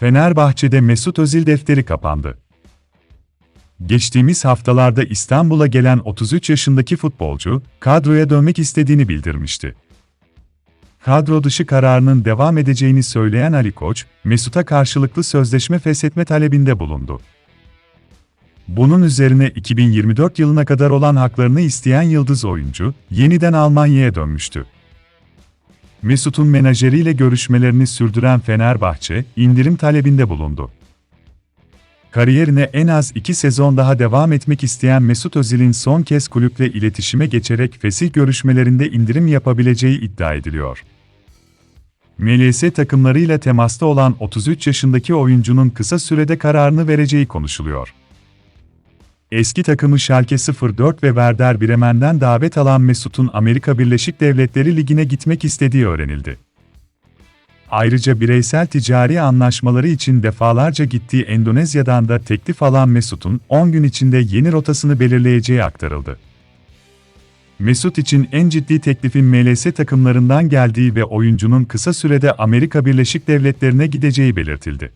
Fenerbahçe'de Mesut Özil defteri kapandı. Geçtiğimiz haftalarda İstanbul'a gelen 33 yaşındaki futbolcu, kadroya dönmek istediğini bildirmişti. Kadro dışı kararının devam edeceğini söyleyen Ali Koç, Mesut'a karşılıklı sözleşme feshetme talebinde bulundu. Bunun üzerine 2024 yılına kadar olan haklarını isteyen yıldız oyuncu, yeniden Almanya'ya dönmüştü. Mesut'un menajeriyle görüşmelerini sürdüren Fenerbahçe, indirim talebinde bulundu. Kariyerine en az iki sezon daha devam etmek isteyen Mesut Özil'in son kez kulüple iletişime geçerek fesih görüşmelerinde indirim yapabileceği iddia ediliyor. MLS takımlarıyla temasta olan 33 yaşındaki oyuncunun kısa sürede kararını vereceği konuşuluyor. Eski takımı Schalke 04 ve Werder Bremen'den davet alan Mesut'un Amerika Birleşik Devletleri Ligi'ne gitmek istediği öğrenildi. Ayrıca bireysel ticari anlaşmaları için defalarca gittiği Endonezya'dan da teklif alan Mesut'un 10 gün içinde yeni rotasını belirleyeceği aktarıldı. Mesut için en ciddi teklifin MLS takımlarından geldiği ve oyuncunun kısa sürede Amerika Birleşik Devletleri'ne gideceği belirtildi.